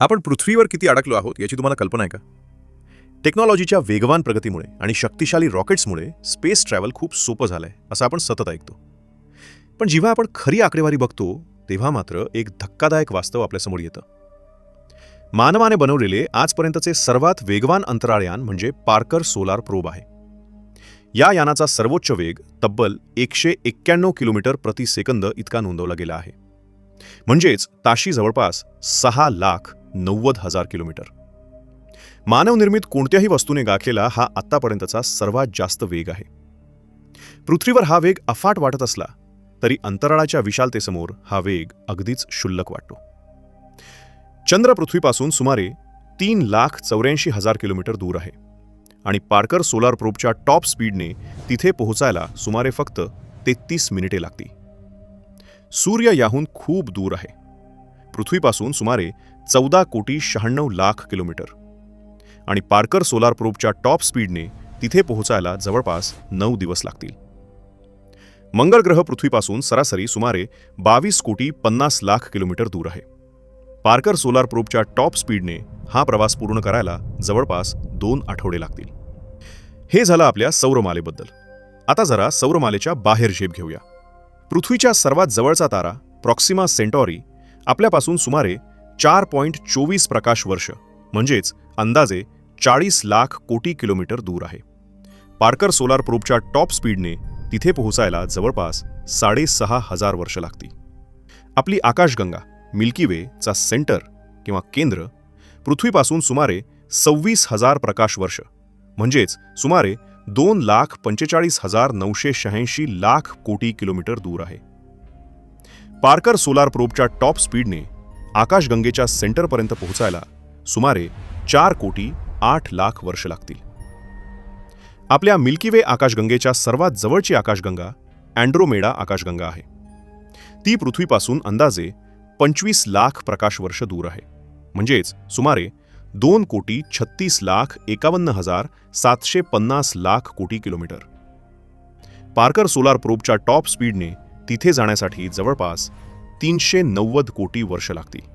आपण पृथ्वीवर किती अडकलो आहोत याची तुम्हाला कल्पना आहे का? टेक्नॉलॉजीच्या वेगवान प्रगतीमुळे आणि शक्तिशाली रॉकेट्समुळे स्पेस ट्रॅव्हल खूप सोपं झालंय असं आपण सतत ऐकतो. पण जेव्हा आपण खरी आकडेवारी बघतो तेव्हा मात्र एक धक्कादायक वास्तव आपल्यासमोर येतं. मानवाने बनवलेले आजपर्यंतचे सर्वात वेगवान अंतराळयान म्हणजे पार्कर सोलार प्रोब आहे. या यानाचा सर्वोच्च वेग तब्बल एकशे एक्क्याण्णव किलोमीटर प्रति सेकंद इतका नोंदवला गेला आहे. म्हणजेच ताशी जवळपास सहा लाख नव्वद हजार किलोमीटर. मानवनिर्मित कोणत्याही वस्तूने गाठलेला हा आत्तापर्यंतचा सर्वात जास्त वेग आहे. पृथ्वीवर हा वेग अफाट वाटत असला तरी अंतराळाच्या विशालतेसमोर हा वेग अगदीच क्षुल्लक वाटतो. चंद्र पृथ्वीपासून सुमारे तीन लाख चौऱ्याऐंशी हजार किलोमीटर दूर आहे आणि पार्कर सोलार प्रोबच्या टॉप स्पीडने तिथे पोहोचायला सुमारे फक्त तेहतीस मिनिटे लागतील. सूर्य याहून खूप दूर आहे. पृथ्वीपासून सुमारे चौदा कोटी शहाण्णव लाख किलोमीटर. आणि पार्कर सोलार प्रोबच्या टॉप स्पीडने तिथे पोहोचायला जवळपास नऊ दिवस लागतील. मंगळ ग्रह पृथ्वीपासून सरासरी सुमारे बावीस कोटी पन्नास लाख किलोमीटर दूर आहे. पार्कर सोलार प्रोबच्या टॉप स्पीडने हा प्रवास पूर्ण करायला जवळपास दोन आठवडे लागतील. हे झालं आपल्या सौरमालेबद्दल. आता जरा सौरमालेच्या बाहेर झेप घेऊया. पृथ्वीच्या सर्वात जवळचा तारा प्रॉक्सिमा सेंटॉरी आपल्यापासून सुमारे चार पॉईंट चोवीस प्रकाश वर्ष म्हणजेच अंदाजे चाळीस लाख कोटी किलोमीटर दूर आहे. पार्कर सोलार प्रोबच्या टॉप स्पीडने तिथे पोहोचायला जवळपास साडेसहा हजार वर्ष लागतील. आपली आकाशगंगा मिल्की वेचा सेंटर किंवा केंद्र पृथ्वीपासून सुमारे सव्वीस हजार प्रकाश वर्ष म्हणजेच सुमारे दोन लाख पंचेचाळीस हजार नऊशे शहाऐंशी लाख कोटी किलोमीटर दूर आहे. पार्कर सोलार प्रोबच्या टॉप स्पीडने आकाशगंगेच्या सेंटरपर्यंत पोहोचायला सुमारे चार कोटी आठ लाख वर्ष लागतील. आपल्या मिल्की वे आकाशगंगेच्या सर्वात जवळची आकाशगंगा अँड्रोमेडा आकाशगंगा आहे. ती पृथ्वीपासून अंदाजे पंचवीस लाख प्रकाश वर्ष दूर आहे. म्हणजेच सुमारे दोन कोटी छत्तीस लाख एकावन्न हजार सातशे पन्नास लाख कोटी किलोमीटर. पार्कर सोलार प्रोबच्या टॉप स्पीडने तिथे जाण्यासाठी जवळपास तीनशे नव्वद कोटी वर्ष लागतील.